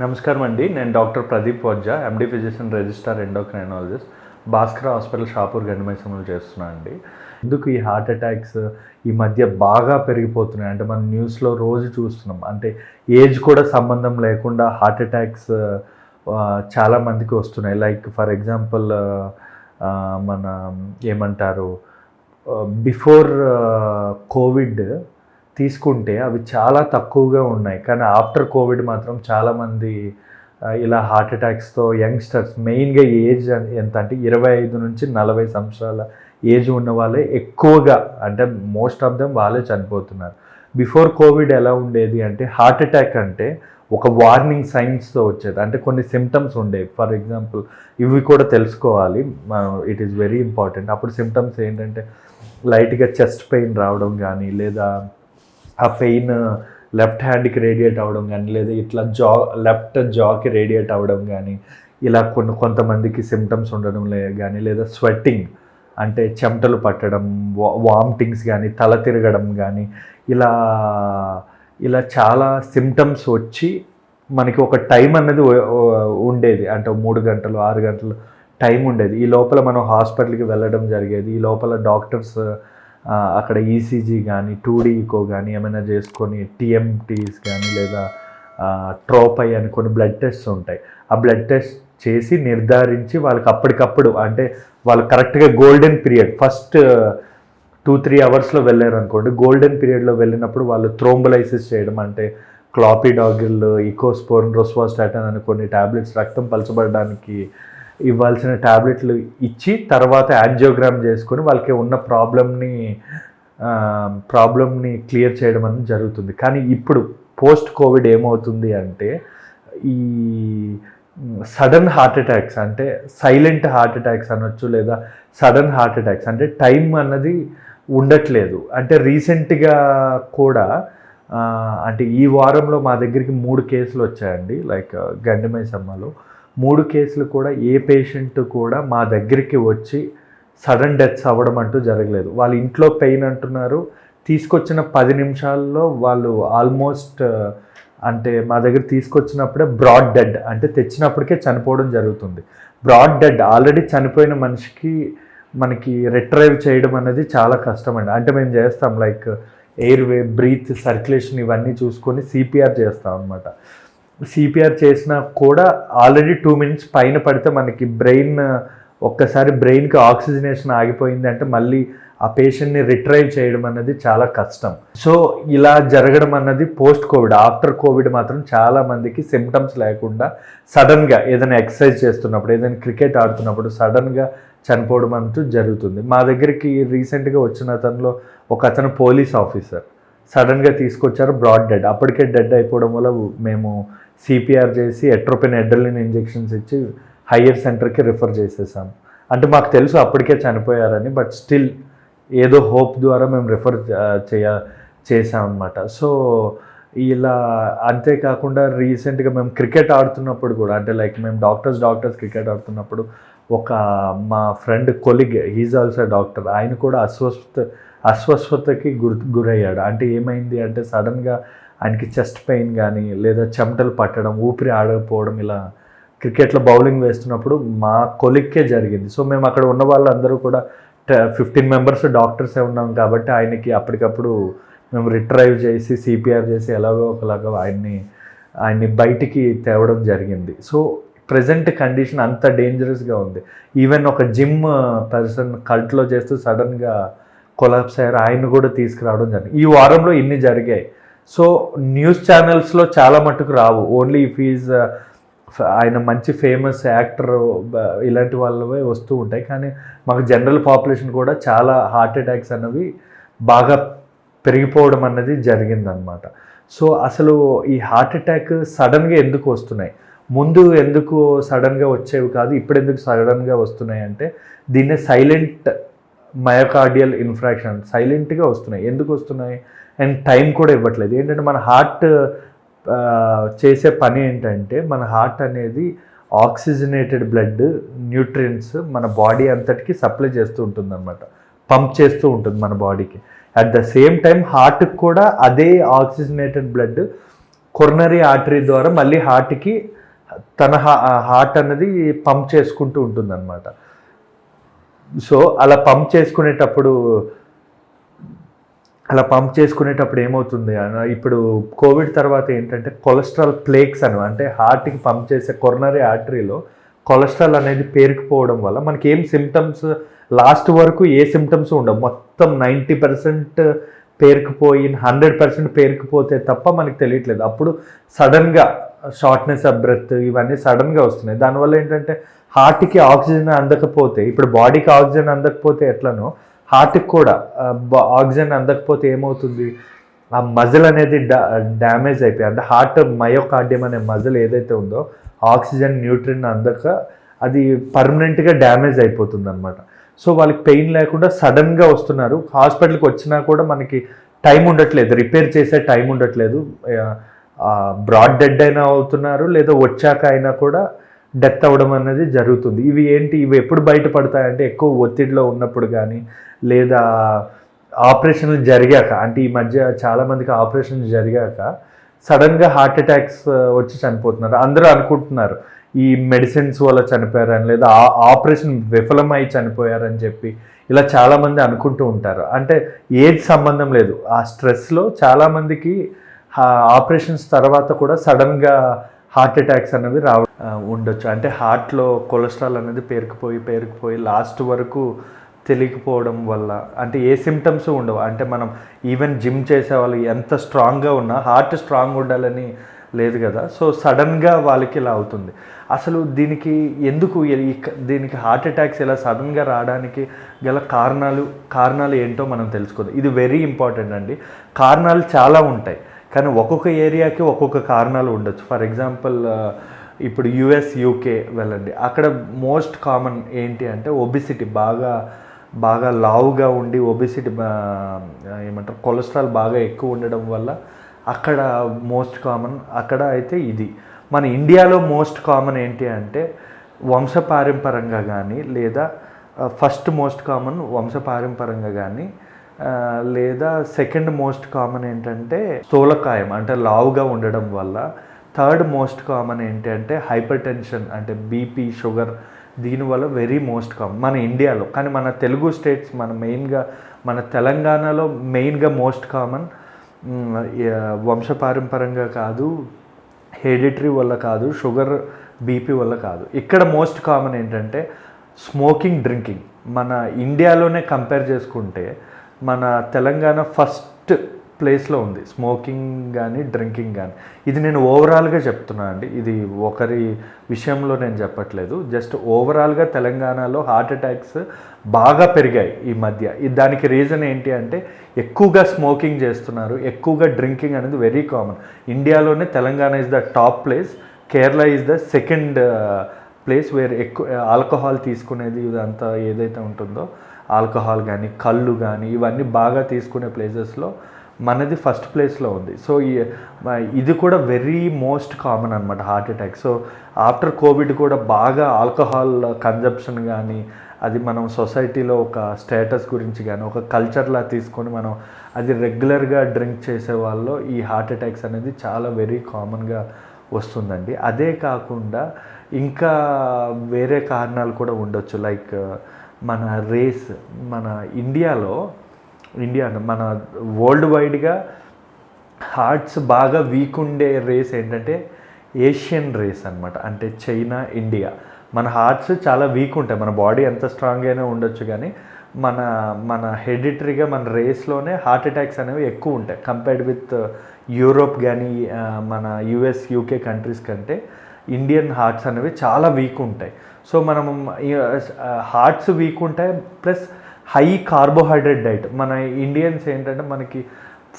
నమస్కారం అండి నేను doctor Pradeep Vajja MD physician registrar endocrinologist Bhaskar hospital Shapur గండిమైసంలో చేస్తున్నాను అండి. ఎందుకు ఈ హార్ట్ అటాక్స్ ఈ మధ్య బాగా పెరిగిపోతున్నాయి? అంటే మనం న్యూస్లో రోజు చూస్తున్నాం. అంటే ఏజ్ కూడా సంబంధం లేకుండా హార్ట్ అటాక్స్ చాలా మందికి వస్తున్నాయి. లైక్ ఫర్ ఎగ్జాంపుల్ మన ఏమంటారు బిఫోర్ కోవిడ్ తీసుకుంటే అవి చాలా తక్కువగా ఉన్నాయి. కానీ ఆఫ్టర్ కోవిడ్ మాత్రం చాలామంది ఇలా హార్ట్ అటాక్స్తో యంగ్స్టర్స్ మెయిన్గా ఏజ్ ఎంత అంటే ఇరవై ఐదు నుంచి నలభై సంవత్సరాల ఏజ్ ఉన్న వాళ్ళే ఎక్కువగా అంటే మోస్ట్ ఆఫ్ దెమ్ వాళ్ళే చనిపోతున్నారు. బిఫోర్ కోవిడ్ ఎలా ఉండేది అంటే హార్ట్ అటాక్ అంటే ఒక వార్నింగ్ సైన్స్తో వచ్చేది. అంటే కొన్ని సిమ్టమ్స్ ఉండేవి. ఫర్ ఎగ్జాంపుల్ ఇవి కూడా తెలుసుకోవాలి. It is very important. అప్పుడు సిమ్టమ్స్ ఏంటంటే లైట్గా చెస్ట్ పెయిన్ రావడం కానీ లేదా ఆ పెయిన్ లెఫ్ట్ హ్యాండ్కి రేడియేట్ అవ్వడం కానీ లేదా ఇట్లా జా లెఫ్ట్ జాకి రేడియేట్ అవ్వడం కానీ ఇలా కొన్ని కొంతమందికి సిమ్టమ్స్ ఉండడం లే కానీ లేదా స్వెట్టింగ్ అంటే చెమటలు పట్టడం వామిటింగ్స్ కానీ తల తిరగడం కానీ ఇలా ఇలా చాలా సిమ్టమ్స్ వచ్చి మనకి ఒక టైం అన్నది ఉండేది. అంటే మూడు గంటలు ఆరు గంటలు టైం ఉండేది. ఈ లోపల మనం హాస్పిటల్కి వెళ్ళడం జరిగేది. ఈ లోపల డాక్టర్స్ అక్కడ ఈసీజీ కానీ టూ ఈకో కానీ ఏమైనా చేసుకొని టీఎంటీస్ కానీ లేదా ట్రోపై అని కొన్ని బ్లడ్ టెస్ట్స్ ఉంటాయి. ఆ బ్లడ్ టెస్ట్ చేసి నిర్ధారించి వాళ్ళకి అప్పటికప్పుడు అంటే వాళ్ళు కరెక్ట్గా golden period first two three అవర్స్లో వెళ్ళారు అనుకోండి గోల్డెన్ పీరియడ్లో వెళ్ళినప్పుడు వాళ్ళు థ్రోంబలైసిస్ చేయడం అంటే క్లాపిడాగిల్ ఇకోస్పోర్న్ రొస్వాస్టాటన్ అని కొన్ని టాబ్లెట్స్ రక్తం పలచబడడానికి ఇవ్వాల్సిన టాబ్లెట్లు ఇచ్చి తర్వాత యాంజియోగ్రామ్ చేసుకొని వాళ్ళకి ఉన్న ప్రాబ్లమ్ని ప్రాబ్లమ్ని క్లియర్ చేయడం అనేది జరుగుతుంది. కానీ ఇప్పుడు పోస్ట్ కోవిడ్ ఏమవుతుంది అంటే ఈ సడన్ హార్ట్ అటాక్స్ అంటే సైలెంట్ హార్ట్ అటాక్స్ అనొచ్చు లేదా సడన్ హార్ట్ అటాక్స్ అంటే టైం అన్నది ఉండట్లేదు. అంటే రీసెంట్గా కూడా అంటే ఈ వారంలో మా దగ్గరికి మూడు కేసులు వచ్చాయండి. లైక్ గండిమైసమ్మలో మూడు కేసులు కూడా ఏ పేషెంట్ కూడా మా దగ్గరికి వచ్చి సడన్ డెత్స్ అవ్వడం అంటూ జరగలేదు. వాళ్ళ ఇంట్లో పెయిన్ అంటున్నారు. తీసుకొచ్చిన పది నిమిషాల్లో వాళ్ళు ఆల్మోస్ట్ అంటే మా దగ్గర తీసుకొచ్చినప్పుడే బ్రాడ్ డెడ్ అంటే తెచ్చినప్పటికే చనిపోవడం జరుగుతుంది. బ్రాడ్ డెడ్ ఆల్రెడీ చనిపోయిన మనిషికి మనకి రిట్రైవ్ చేయడం అనేది చాలా కష్టం అండి అంటే మేము చేస్తాం లైక్ ఎయిర్ వే బ్రీత్ సర్క్యులేషన్ ఇవన్నీ చూసుకొని సిపిఆర్ చేస్తాం అనమాట సిపిఆర్ చేసినా కూడా ఆల్రెడీ టూ మినిట్స్ పైన పడితే మనకి బ్రెయిన్ ఒక్కసారి బ్రెయిన్కి ఆక్సిజనేషన్ ఆగిపోయింది అంటే మళ్ళీ ఆ పేషెంట్ని రిట్రైవ్ చేయడం అనేది చాలా కష్టం. సో ఇలా జరగడం అన్నది పోస్ట్ కోవిడ్ ఆఫ్టర్ కోవిడ్ మాత్రం చాలా మందికి సిమ్టమ్స్ లేకుండా సడన్గా ఏదైనా ఎక్సర్సైజ్ చేస్తున్నప్పుడు ఏదైనా క్రికెట్ ఆడుతున్నప్పుడు సడన్గా చనిపోవడం అంటూ జరుగుతుంది. మా దగ్గరికి రీసెంట్గా వచ్చిన అతనిలో ఒక అతను పోలీస్ ఆఫీసర్ సడన్గా తీసుకొచ్చారు బ్రాడ్ డెడ్. అప్పటికే డెడ్ అయిపోవడం వల్ల మేము సిపిఆర్ చేసి ఎట్రోపిన్ ఎడ్రలిన్ ఇంజెక్షన్స్ ఇచ్చి హయ్యర్ సెంటర్కి రిఫర్ చేసేసాం. అంటే మాకు తెలుసు అప్పటికే చనిపోయారని బట్ స్టిల్ ఏదో హోప్ ద్వారా మేము రిఫర్ చేయ చేసాం అనమాట సో ఇలా అంతేకాకుండా రీసెంట్గా మేము క్రికెట్ ఆడుతున్నప్పుడు కూడా అంటే లైక్ మేము డాక్టర్స్ డాక్టర్స్ క్రికెట్ ఆడుతున్నప్పుడు ఒక మా friend colleague he's also doctor. ఆయన కూడా అస్వస్థ అస్వస్థతకి గురి గురయ్యాడు. అంటే ఏమైంది అంటే సడన్గా ఆయనకి చెస్ట్ పెయిన్ కానీ లేదా చెమటలు పట్టడం ఊపిరి ఆడకపోవడం ఇలా క్రికెట్లో బౌలింగ్ వేస్తున్నప్పుడు మా కొలిక్కే జరిగింది. సో మేము అక్కడ ఉన్న వాళ్ళందరూ కూడా ఫిఫ్టీన్ మెంబర్స్ డాక్టర్సే ఉన్నాం కాబట్టి ఆయనకి అప్పటికప్పుడు మేము రిట్రైవ్ చేసి సిపిఆర్ చేసి ఎలాగో ఒకలాగా ఆయన్ని ఆయన్ని బయటికి తేవడం జరిగింది. సో ప్రజెంట్ కండిషన్ అంత డేంజరస్గా ఉంది. ఈవెన్ ఒక జిమ్ పర్సన్ కల్ట్లో చేస్తూ సడన్గా కొలాప్స్ అయ్యారు. ఆయన కూడా తీసుకురావడం జరిగింది. ఈ వారంలో ఇన్ని జరిగాయి. సో న్యూస్ ఛానల్స్లో చాలా మట్టుకు రావు. ఓన్లీ ఇఫ్ ఈజ్ ఆయన మంచి ఫేమస్ యాక్టర్ ఇలాంటి వాళ్ళవే వస్తూ ఉంటాయి. కానీ మాకు జనరల్ పాపులేషన్ కూడా చాలా హార్ట్ అటాక్స్ అన్నవి బాగా పెరిగిపోవడం అన్నది జరిగిందనమాట సో అసలు ఈ హార్ట్ అటాక్ సడన్గా ఎందుకు వస్తున్నాయి? ముందు ఎందుకు సడన్గా వచ్చేవి కాదు ఇప్పుడు ఎందుకు సడన్గా వస్తున్నాయి అంటే దీన్నే సైలెంట్ మయోకార్డియల్ ఇన్ఫ్రాక్షన్ సైలెంట్గా వస్తున్నాయి. ఎందుకు వస్తున్నాయి? అండ్ టైం కూడా ఇవ్వట్లేదు. ఏంటంటే మన హార్ట్ uh, చేసే పని ఏంటంటే మన హార్ట్ అనేది ఆక్సిజనేటెడ్ బ్లడ్ న్యూట్రియంట్స్ మన బాడీ అంతటికి సప్లై చేస్తూ ఉంటుంది అనమాట పంప్ చేస్తూ ఉంటుంది మన బాడీకి అట్ ద సేమ్ టైం హార్ట్కి కూడా అదే ఆక్సిజనేటెడ్ బ్లడ్ కొరనరీ ఆర్టరీ ద్వారా మళ్ళీ హార్ట్కి తన హార్ట్ అన్నది పంప్ చేసుకుంటూ ఉంటుంది సో అలా పంప్ చేసుకునేటప్పుడు అలా పంప్ చేసుకునేటప్పుడు ఏమవుతుంది అన్న ఇప్పుడు కోవిడ్ తర్వాత ఏంటంటే కొలెస్ట్రాల్ ప్లేక్స్ అని అంటే హార్ట్కి పంప్ చేసే కొరనరీ ఆర్టరీలో కొలెస్ట్రాల్ అనేది పేరుకుపోవడం వల్ల మనకి ఏం సిమ్టమ్స్ లాస్ట్ వరకు ఏ సిమ్టమ్స్ ఉండవు. మొత్తం నైంటీ పర్సెంట్ పేరుకుపోయి హండ్రెడ్ పర్సెంట్ పేరుకుపోతే తప్ప మనకి తెలియట్లేదు. అప్పుడు సడన్గా షార్ట్నెస్ ఆఫ్ బ్రెత్ ఇవన్నీ సడన్గా వస్తున్నాయి. దానివల్ల ఏంటంటే హార్ట్కి ఆక్సిజన్ అందకపోతే ఇప్పుడు బాడీకి ఆక్సిజన్ అందకపోతే ఎట్లనో హార్ట్కి కూడా ఆక్సిజన్ అందకపోతే ఏమవుతుంది? ఆ మజిల్ అనేది డ్యామేజ్ అయిపోయి అంటే హార్ట్ మయోకార్డియం అనే మజిల్ ఏదైతే ఉందో ఆక్సిజన్ న్యూట్రిన్ అందక అది పర్మనెంట్గా డ్యామేజ్ అయిపోతుంది అనమాట సో వాళ్ళకి పెయిన్ లేకుండా సడన్గా వస్తున్నారు. హాస్పిటల్కి వచ్చినా కూడా మనకి టైం ఉండట్లేదు. రిపేర్ చేసే టైం ఉండట్లేదు. బ్రాడ్ డెడ్ అయినా అవుతున్నారు లేదా వచ్చాక అయినా కూడా డెత్ అవ్వడం అనేది జరుగుతుంది. ఇవి ఏంటి? ఇవి ఎప్పుడు బయటపడతాయంటే ఎక్కువ ఒత్తిడిలో ఉన్నప్పుడు కానీ లేదా ఆపరేషన్లు జరిగాక అంటే ఈ మధ్య చాలామందికి ఆపరేషన్ జరిగాక సడన్గా హార్ట్ అటాక్స్ వచ్చి చనిపోతున్నారు. అందరూ అనుకుంటున్నారు ఈ మెడిసిన్స్ వల్ల చనిపోయారని లేదా ఆపరేషన్ విఫలమై చనిపోయారని చెప్పి ఇలా చాలామంది అనుకుంటూ ఉంటారు. అంటే ఏజ్ సంబంధం లేదు. ఆ స్ట్రెస్లో చాలామందికి ఆపరేషన్స్ తర్వాత కూడా సడన్గా హార్ట్ అటాక్స్ అనేవి రావ ఉండొచ్చు. అంటే హార్ట్లో కొలెస్ట్రాల్ అనేది పేరుకుపోయి పేరుకుపోయి లాస్ట్ వరకు తెలియకపోవడం వల్ల అంటే ఏ సిమ్టమ్స్ ఉండవు. అంటే మనం ఈవెన్ జిమ్ చేసే వాళ్ళు ఎంత స్ట్రాంగ్గా ఉన్నా హార్ట్ స్ట్రాంగ్ ఉండాలని లేదు కదా. సో సడన్గా వాళ్ళకి ఇలా అవుతుంది. అసలు దీనికి ఎందుకు దీనికి హార్ట్ అటాక్స్ ఇలా సడన్గా రావడానికి గల కారణాలు కారణాలు ఏంటో మనం తెలుసుకోదు. ఇది వెరీ ఇంపార్టెంట్ అండి. కారణాలు చాలా ఉంటాయి. కానీ ఒక్కొక్క ఏరియాకి ఒక్కొక్క కారణాలు ఉండొచ్చు. ఫర్ ఎగ్జాంపుల్ ఇప్పుడు యుఎస్ యూకే వెళ్ళండి. అక్కడ మోస్ట్ కామన్ ఏంటి అంటే ఒబిసిటీ బాగా బాగా లావుగా ఉండి ఒబిసిటీ ఏమంటారు కొలెస్ట్రాల్ బాగా ఎక్కువ ఉండడం వల్ల అక్కడ మోస్ట్ కామన్ అక్కడ అయితే ఇది. మన ఇండియాలో మోస్ట్ కామన్ ఏంటి అంటే వంశపారంపరంగా కానీ లేదా ఫస్ట్ మోస్ట్ కామన్ వంశపారంపరంగా కానీ లేదా సెకండ్ మోస్ట్ కామన్ ఏంటంటే స్థూలకాయం అంటే లావుగా ఉండడం వల్ల. థర్డ్ మోస్ట్ కామన్ ఏంటి అంటే హైపర్ టెన్షన్ అంటే బీపీ షుగర్ దీనివల్ల వెరీ మోస్ట్ కామన్ మన ఇండియాలో కానీ మన తెలుగు స్టేట్స్ మన మెయిన్గా మన తెలంగాణలో మెయిన్గా మోస్ట్ కామన్ వంశపారంపరంగా కాదు హెడిటరీ వల్ల కాదు షుగర్ బీపీ వల్ల కాదు. ఇక్కడ మోస్ట్ కామన్ ఏంటంటే స్మోకింగ్ డ్రింకింగ్ మన ఇండియాలోనే కంపేర్ చేసుకుంటే మన తెలంగాణ ఫస్ట్ ప్లేస్లో ఉంది. స్మోకింగ్ కానీ డ్రింకింగ్ కానీ ఇది నేను ఓవరాల్గా చెప్తున్నాను అండి. ఇది ఒకరి విషయంలో నేను చెప్పట్లేదు. జస్ట్ ఓవరాల్గా తెలంగాణలో హార్ట్ అటాక్స్ బాగా పెరిగాయి ఈ మధ్య. దానికి రీజన్ ఏంటి అంటే ఎక్కువగా స్మోకింగ్ చేస్తున్నారు. ఎక్కువగా డ్రింకింగ్ అనేది వెరీ కామన్. ఇండియాలోనే Telangana is the top place Kerala is the second place where ఎక్కువ ఆల్కహాల్ తీసుకునేది ఇదంతా ఏదైతే ఉంటుందో ఆల్కహాల్ కానీ కళ్ళు కానీ ఇవన్నీ బాగా తీసుకునే ప్లేసెస్లో మనది ఫస్ట్ ప్లేస్లో ఉంది. సో ఇది కూడా వెరీ మోస్ట్ కామన్ అనమాట heart attack so after covid కూడా బాగా ఆల్కహాల్ కన్జప్షన్ కానీ అది మనం సొసైటీలో ఒక స్టేటస్ గురించి కానీ ఒక కల్చర్లా తీసుకొని మనం అది రెగ్యులర్గా డ్రింక్ చేసే వాళ్ళు ఈ హార్ట్ అటాక్స్ అనేది చాలా వెరీ కామన్గా వస్తుందండి. అదే కాకుండా ఇంకా వేరే కారణాలు కూడా ఉండొచ్చు. లైక్ మన రేస్ మన ఇండియాలో ఇండియా మన వరల్డ్ వైడ్గా హార్ట్స్ బాగా వీక్ ఉండే రేస్ ఏంటంటే ఏషియన్ రేస్ అనమాట అంటే చైనా ఇండియా మన హార్ట్స్ చాలా వీక్ ఉంటాయి. మన బాడీ ఎంత స్ట్రాంగ్ అయినా ఉండొచ్చు కానీ మన మన హెడిటరీగా మన రేస్లోనే హార్ట్ అటాక్స్ అనేవి ఎక్కువ ఉంటాయి. కంపేర్డ్ విత్ యూరోప్ కానీ మన యుఎస్ యూకే కంట్రీస్ కంటే ఇండియన్ హార్ట్స్ అనేవి చాలా వీక్ ఉంటాయి. సో మనం హార్ట్స్ వీక్ ఉంటాయి ప్లస్ హై కార్బోహైడ్రేట్ డైట్. మన ఇండియన్స్ ఏంటంటే మనకి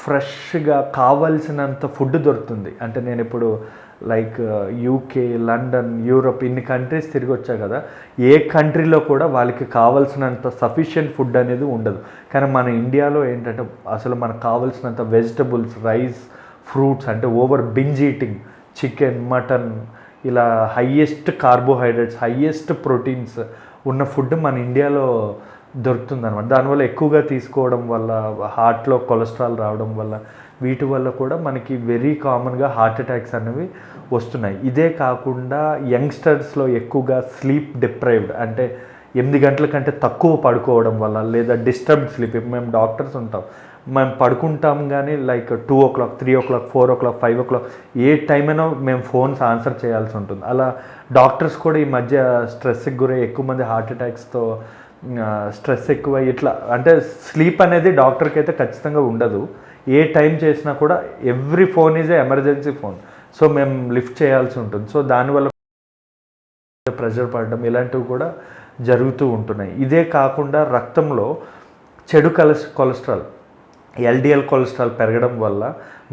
ఫ్రెష్గా కావాల్సినంత ఫుడ్ దొరుకుతుంది. అంటే నేను ఇప్పుడు లైక్ యూకే లండన్ యూరోప్ ఇన్ని కంట్రీస్ తిరిగి వచ్చా కదా ఏ కంట్రీలో కూడా వాళ్ళకి కావాల్సినంత సఫిషియెంట్ ఫుడ్ అనేది ఉండదు. కానీ మన ఇండియాలో ఏంటంటే అసలు మనకు కావాల్సినంత వెజిటబుల్స్ రైస్ ఫ్రూట్స్ అంటే over binge eating chicken mutton ఇలా హయ్యెస్ట్ కార్బోహైడ్రేట్స్ హయ్యెస్ట్ ప్రోటీన్స్ ఉన్న ఫుడ్ మన ఇండియాలో దొరుకుతుందనమాట దానివల్ల ఎక్కువగా తీసుకోవడం వల్ల హార్ట్లో కొలెస్ట్రాల్ రావడం వల్ల వీటి వల్ల కూడా మనకి వెరీ కామన్గా హార్ట్ అటాక్స్ అనేవి వస్తున్నాయి. ఇదే కాకుండా యంగ్స్టర్స్లో ఎక్కువగా స్లీప్ డిప్రైవ్డ్ అంటే ఎనిమిది గంటల కంటే తక్కువ పడుకోవడం వల్ల లేదా డిస్టర్బ్డ్ స్లీప్ మేము డాక్టర్స్ ఉంటాం. మేము పడుకుంటాం కానీ like two o'clock three o'clock four o'clock five o'clock ఏ టైం అయినా మేము ఫోన్స్ ఆన్సర్ చేయాల్సి ఉంటుంది. అలా డాక్టర్స్ కూడా ఈ మధ్య స్ట్రెస్కి గురై ఎక్కువ మంది హార్ట్ అటాక్స్తో స్ట్రెస్ ఎక్కువ ఇట్లా అంటే స్లీప్ అనేది డాక్టర్కి అయితే ఖచ్చితంగా ఉండదు. ఏ టైం చేసినా కూడా every phone is a emergency phone so మేము లిఫ్ట్ చేయాల్సి ఉంటుంది. సో దానివల్ల ప్రెషర్ పడడం ఇలాంటివి కూడా జరుగుతూ ఉంటున్నాయి. ఇదే కాకుండా రక్తంలో చెడు కొలెస్ కొలెస్ట్రాల్ ఎల్డిఎల్ కొలెస్ట్రాల్ పెరగడం వల్ల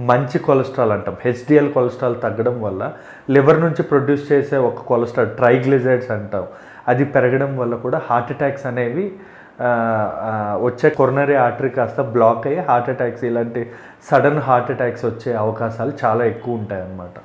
మంచి కొలెస్ట్రాల్ అంటాం. హెచ్డిఎల్ కొలెస్ట్రాల్ తగ్గడం వల్ల లివర్ నుంచి ప్రొడ్యూస్ చేసే ఒక కొలెస్ట్రాల్ ట్రైగ్లిజైడ్స్ అంటాం. అది పెరగడం వల్ల కూడా హార్ట్ అటాక్స్ అనేవి వచ్చే కొరనరీ ఆర్టరీ కాస్త బ్లాక్ అయ్యి హార్ట్ అటాక్స్ ఇలాంటి సడన్ హార్ట్ అటాక్స్ వచ్చే అవకాశాలు చాలా ఎక్కువ ఉంటాయి అన్నమాట